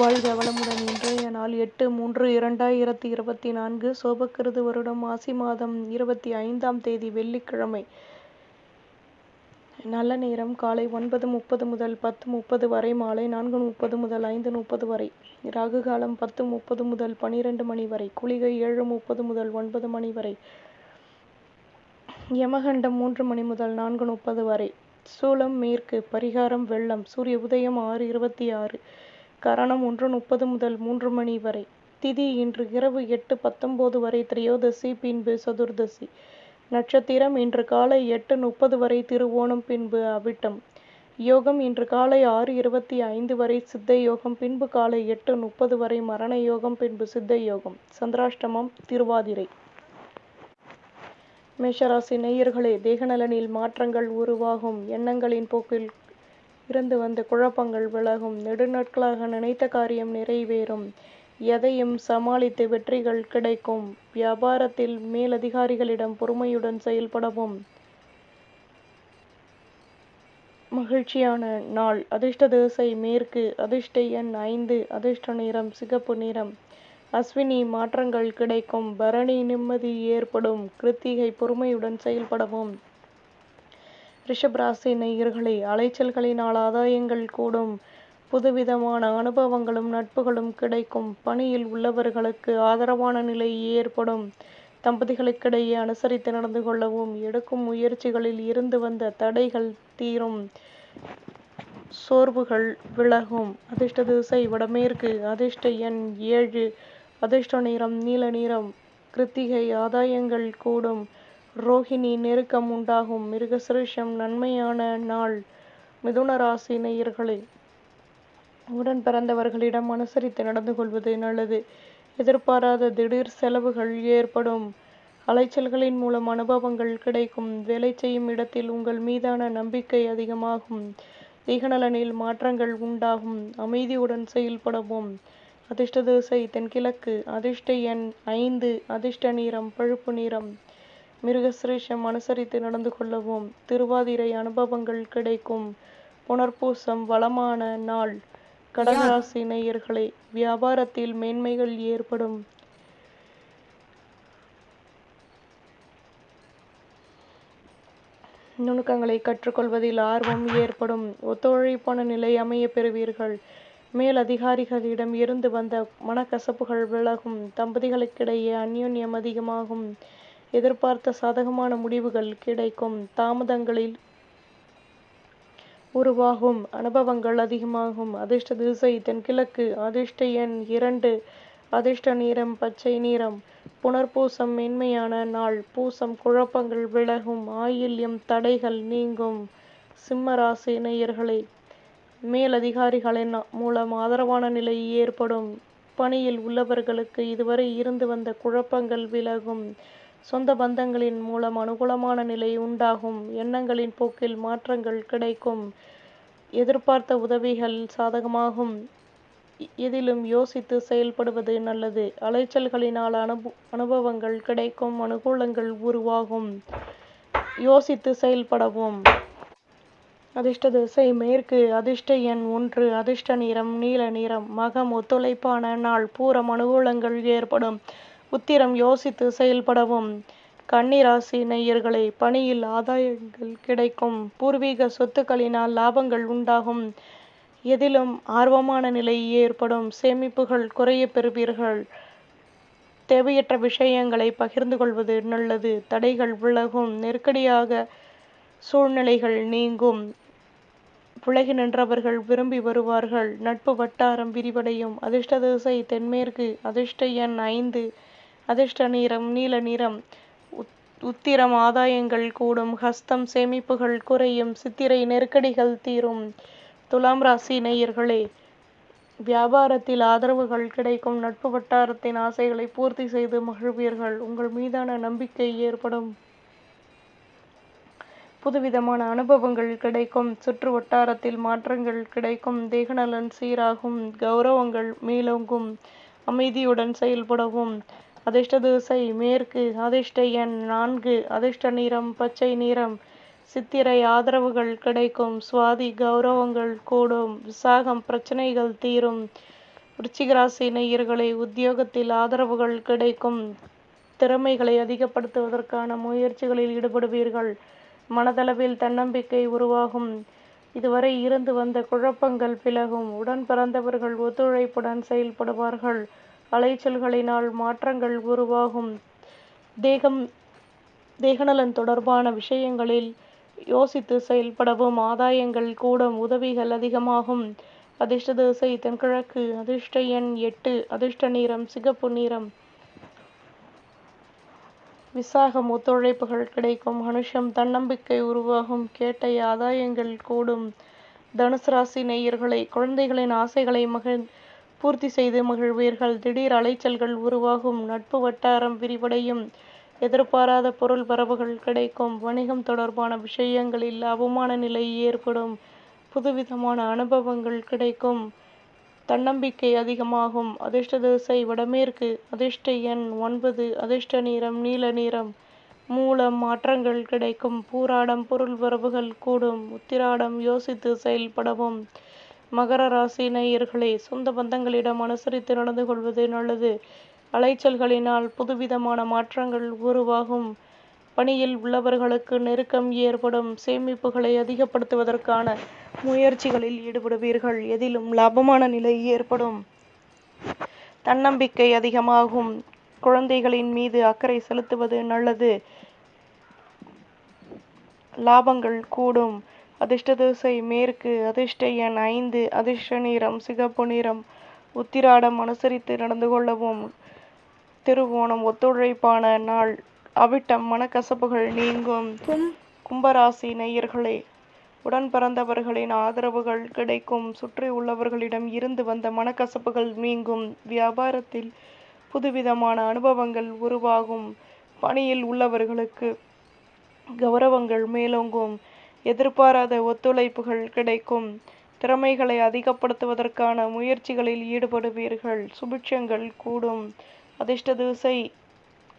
வாழ்க வளமுடன். இன்றைய நாள் எட்டு மூன்று இரண்டாயிரத்தி இருபத்தி நான்கு. சோபக்கிருது வருடம் ஆசி மாதம் இருபத்தி ஐந்தாம் தேதி வெள்ளிக்கிழமை. நல்ல நேரம். காலை ஒன்பது முப்பது முதல் பத்து முப்பது வரை. மாலை நான்கு முப்பது முதல் ஐந்து முப்பது வரை. ராகு காலம் பத்து முப்பது முதல் பனிரெண்டு மணி வரை. குளிகை ஏழு முப்பது முதல் ஒன்பது மணி வரை. யமகண்டம் மூன்று மணி முதல் நான்கு முப்பது வரை. சூலம் மேற்கு பரிகாரம் வெள்ளம். சூரிய உதயம் ஆறு இருபத்தி ஆறு. கரணம் ஒன்று முப்பது முதல் மூன்று மணி வரை. திதி இன்று இரவு எட்டு பத்தொன்பது வரை திரையோதசி பின்பு சதுர்தசி. நட்சத்திரம் இன்று காலை எட்டு முப்பது வரை திருவோணம் பின்பு அவிட்டம். யோகம் இன்று காலை ஆறு இருபத்தி ஐந்து வரை சித்த யோகம் பின்பு காலை எட்டு முப்பது வரை மரண யோகம் பின்பு சித்த யோகம். சந்திராஷ்டமம் திருவாதிரை. மேஷராசி நேயர்களே தேகநலனில் மாற்றங்கள் உருவாகும். எண்ணங்களின் போக்கில் இருந்து வந்த குழப்பங்கள் விலகும். நெடுநாட்களாக நினைத்த காரியம் நிறைவேறும். எதையும் சமாளித்து வெற்றிகள் கிடைக்கும். வியாபாரத்தில் மேலதிகாரிகளிடம் பொறுமையுடன் செயல்படவும். மகிழ்ச்சியான நாள். அதிர்ஷ்ட திசை மேற்கு. அதிர்ஷ்ட எண் ஐந்து. அதிர்ஷ்ட நிறம் சிகப்பு நிறம். அஸ்வினி மாற்றங்கள் கிடைக்கும். பரணி நிம்மதி ஏற்படும். கிருத்திகை பொறுமையுடன் செயல்படவும். ரிஷபராசி நேயர்களே அலைச்சல்களினால் ஆதாயங்கள் கூடும். புதுவிதமான அனுபவங்களும் நட்புகளும் கிடைக்கும். பணியில் உள்ளவர்களுக்கு ஆதரவான நிலை ஏற்படும். தம்பதிகளுக்கிடையே அனுசரித்து நடந்து கொள்ளவும் எடுக்கும் முயற்சிகளில் இருந்து வந்த தடைகள் தீரும். சோர்வுகள் விலகும். அதிர்ஷ்ட திசை வடமேற்கு அதிர்ஷ்ட எண் ஏழு. அதிர்ஷ்ட நிறம் நீல நிறம். கிருத்திகை ஆதாயங்கள் கூடும். ரோஹிணி நெருக்கம் உண்டாகும். மிருகசிருஷம் நன்மையான நாள். மிதுன ராசி நேயர்களே உடன் பிறந்தவர்களிடம் அனுசரித்து நடந்து கொள்வது நல்லது. எதிர்பாராத திடீர் செலவுகள் ஏற்படும். அலைச்சல்களின் மூலம் அனுபவங்கள் கிடைக்கும். வேலை செய்யும் இடத்தில் உங்கள் மீதான நம்பிக்கை அதிகமாகும். திகநலனில் மாற்றங்கள் உண்டாகும். அமைதியுடன் செயல்படவும். அதிர்ஷ்ட திசை தென்கிழக்கு. அதிர்ஷ்ட எண் ஐந்து. அதிர்ஷ்ட நிறம் பழுப்பு நிறம். மிருகசிரேஷம் அனுசரித்து நடந்து கொள்ளவும் திருவாதிரை அனுபவங்கள் கிடைக்கும். புனர்பூசம் வளமான நாள். கடகராசி நேயர்களே வியாபாரத்தில் மேன்மைகள் ஏற்படும். நுணுக்கங்களை கற்றுக்கொள்வதில் ஆர்வம் ஏற்படும். ஒத்துழைப்பான நிலை அமைய பெறுவீர்கள். மேல் அதிகாரிகளிடம் இருந்து வந்த மனக்கசப்புகள் விலகும். தம்பதிகளுக்கிடையே அந்யோன்யம் அதிகமாகும். எதிர்பார்த்த சாதகமான முடிவுகள் கிடைக்கும். தாமதங்களில் உருவாகும் அனுபவங்கள் அதிகமாகும். அதிர்ஷ்ட திசை தென்கிழக்கு அதிர்ஷ்ட எண் இரண்டு அதிர்ஷ்ட நிறம் பச்சை நிறம். புனர்பூசம் மென்மையான நாள் பூசம் குழப்பங்கள் விலகும் ஆயில்யம் தடைகள் நீங்கும். சிம்ம ராசி நேயர்களே மேலதிகாரிகளின் மூலம் ஆதரவான நிலை ஏற்படும். பணியில் உள்ளவர்களுக்கு இதுவரை இருந்து வந்த குழப்பங்கள் விலகும். சொந்த பந்தங்களின் மூலம் அனுகூலமான நிலை உண்டாகும். எண்ணங்களின் போக்கில் மாற்றங்கள் கிடைக்கும். எதிர்பார்த்த உதவிகள் சாதகமாகும். எதிலும் யோசித்து செயல்படுவது நல்லது. அலைச்சல்களினால் அனுப அனுபவங்கள் கிடைக்கும். அனுகூலங்கள் உருவாகும். யோசித்து செயல்படவும். அதிர்ஷ்ட திசை மேற்கு. அதிர்ஷ்ட எண் ஒன்று. அதிர்ஷ்ட நிறம் நீல நிறம். மகம் ஒத்துழைப்பான நாள். பூரம் அனுகூலங்கள் ஏற்படும். உத்திரம் யோசித்து செயல்படவும். கன்னிராசி நெய்யர்களை பணியில் ஆதாயங்கள் கிடைக்கும். பூர்வீக சொத்துக்களினால் லாபங்கள் உண்டாகும். எதிலும் ஆர்வமான நிலை ஏற்படும். சேமிப்புகள் குறைய பெறுவீர்கள். தேவையற்ற விஷயங்களை பகிர்ந்து கொள்வது நல்லது. தடைகள் விலகும். நெருக்கடியாக சூழ்நிலைகள் நீங்கும். விலகி நின்றவர்கள் விரும்பி வருவார்கள். நட்பு வட்டாரம் விரிவடையும். அதிர்ஷ்ட திசை தென்மேற்கு. அதிர்ஷ்ட எண் ஐந்து. அதிர்ஷ்ட நிறம் நீல நிறம் உத்திரம் ஆதாயங்கள் கூடும் ஹஸ்தம் சேமிப்புகள் குறையும் சித்திரை நெருக்கடிகள் தீரும். துலாம் ராசி நேயர்களே வியாபாரத்தில் ஆதரவுகள் கிடைக்கும் நட்பு வட்டாரத்தின் ஆசைகளை பூர்த்தி செய்து மகிழ்வீர்கள் உங்கள் மீதான நம்பிக்கை ஏற்படும். புதுவிதமான அனுபவங்கள் கிடைக்கும் சுற்று வட்டாரத்தில் மாற்றங்கள் கிடைக்கும் தேகநலன் சீராகும் கௌரவங்கள் மேலோங்கும் அமைதியுடன் செயல்படவும் அதிர்ஷ்ட திசை மேற்கு அதிர்ஷ்ட எண் நான்கு அதிர்ஷ்ட நிறம் பச்சை நிறம். சித்திரை ஆதரவுகள் கிடைக்கும் சுவாதி கௌரவங்கள் கூடும் விசாகம் பிரச்சனைகள் தீரும். விருச்சிக ராசி நேயர்களே உத்தியோகத்தில் ஆதரவுகள் கிடைக்கும். திறமைகளை அதிகப்படுத்துவதற்கான முயற்சிகளில் ஈடுபடுவீர்கள். மனதளவில் தன்னம்பிக்கை உருவாகும். இதுவரை இருந்து வந்த குழப்பங்கள் விலகும் உடன் பிறந்தவர்கள் ஒத்துழைப்புடன் செயல்படுவார்கள். அலைச்சல்களினால் மாற்றங்கள் உருவாகும். தேகம் தேகநலன் தொடர்பான விஷயங்களில் யோசித்து செயல்படவும் ஆதாயங்கள் கூடும் உதவிகள் அதிகமாகும். அதிர்ஷ்ட திசை தென்கிழக்கு அதிர்ஷ்ட எண் எட்டு அதிர்ஷ்ட நிறம் சிகப்பு நிறம். விசாகம் ஒத்துழைப்புகள் கிடைக்கும். மனுஷம் தன்னம்பிக்கை உருவாகும். கேட்டை ஆதாயங்கள் கூடும். தனுசு ராசி நேயர்களை குழந்தைகளின் ஆசைகளை மகிழ் பூர்த்தி செய்து மகிழ்வீர்கள். திடீர் அலைச்சல்கள் உருவாகும். நட்பு வட்டாரம் விரிவடையும். எதிர்பாராத பொருள் வரவுகள் கிடைக்கும். வணிகம் தொடர்பான விஷயங்களில் அவமான நிலை ஏற்படும். புதுவிதமான அனுபவங்கள் கிடைக்கும். தன்னம்பிக்கை அதிகமாகும். அதிர்ஷ்ட திசை வடமேற்கு. அதிர்ஷ்ட எண் ஒன்பது. அதிர்ஷ்ட நிறம் நீல நிறம். மூலம் மாற்றங்கள் கிடைக்கும். பூராடம் பொருள் வரவுகள் கூடும். உத்திராடம் யோசித்து செயல்படவும். மகர ராசி நேயர்களே சொந்த பந்தங்களிடம் அனுசரித்து நடந்து கொள்வது நல்லது. அலைச்சல்களினால் புதுவிதமான மாற்றங்கள் உருவாகும். பணியில் உள்ளவர்களுக்கு நெருக்கம் ஏற்படும். சேமிப்புகளை அதிகப்படுத்துவதற்கான முயற்சிகளில் ஈடுபடுவீர்கள். எதிலும் லாபமான நிலை ஏற்படும். தன்னம்பிக்கை அதிகமாகும். குழந்தைகளின் மீது அக்கறை செலுத்துவது நல்லது. லாபங்கள் கூடும். அதிர்ஷ்ட திசை மேற்கு அதிர்ஷ்ட எண் ஐந்து அதிர்ஷ்ட நிறம் சிகப்பு நிறம். உத்திராடம் அனுசரித்து நடந்து கொள்ளவும். திருவோணம் ஒத்துழைப்பான நாள். அவிட்டம் மனக்கசப்புகள் நீங்கும். கும்பராசி நேயர்களே உடன் பிறந்தவர்களின் ஆதரவுகள் கிடைக்கும். சுற்றி உள்ளவர்களிடம் இருந்து வந்த மனக்கசப்புகள் நீங்கும். வியாபாரத்தில் புதுவிதமான அனுபவங்கள் உருவாகும். பணியில் உள்ளவர்களுக்கு கௌரவங்கள் மேலோங்கும். எதிர்பாராத ஒத்துழைப்புகள் கிடைக்கும். திறமைகளை அதிகப்படுத்துவதற்கான முயற்சிகளில் ஈடுபடுவீர்கள். சுபிட்சங்கள் கூடும். அதிர்ஷ்ட திசை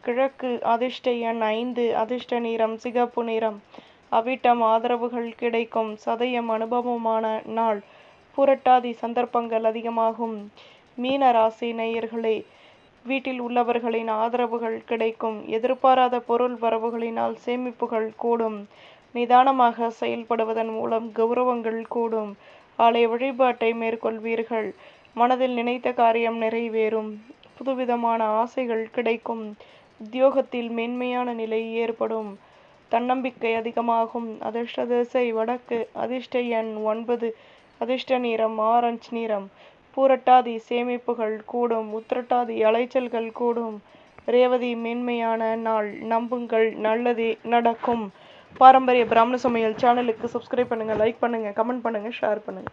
கிழக்கு அதிர்ஷ்ட எண் ஐந்து அதிர்ஷ்ட நிறம் சிகப்பு நிறம். அவிட்டம் ஆதரவுகள் கிடைக்கும். சதயம் அனுபவமான நாள். புரட்டாதி சந்தர்ப்பங்கள் அதிகமாகும். மீன ராசி நேயர்களே வீட்டில் உள்ளவர்களின் ஆதரவுகள் கிடைக்கும். எதிர்பாராத பொருள் வரவுகளினால் சேமிப்புகள் கூடும். நிதானமாக செயல்படுவதன் மூலம் கௌரவங்கள் கூடும். ஆலய வழிபாட்டை மேற்கொள்வீர்கள். மனதில் நினைத்த காரியம் நிறைவேறும். புதுவிதமான ஆசைகள் கிடைக்கும். உத்தியோகத்தில் மேன்மையான நிலை ஏற்படும். தன்னம்பிக்கை அதிகமாகும். அதிர்ஷ்ட திசை வடக்கு. அதிர்ஷ்ட எண் ஒன்பது. அதிர்ஷ்ட நிறம் ஆரஞ்சு நிறம். பூரட்டாதி சேமிப்புகள் கூடும். உத்திரட்டாதி அலைச்சல்கள் கூடும். ரேவதி மேன்மையான நாள். நம்புங்கள். நல்லதே நடக்கும். பாரம்பரிய பிராமண சமையல் சேனலுக்கு சப்ஸ்கிரைப் பண்ணுங்க லைக் பண்ணுங்க கமெண்ட் பண்ணுங்க ஷேர் பண்ணுங்க.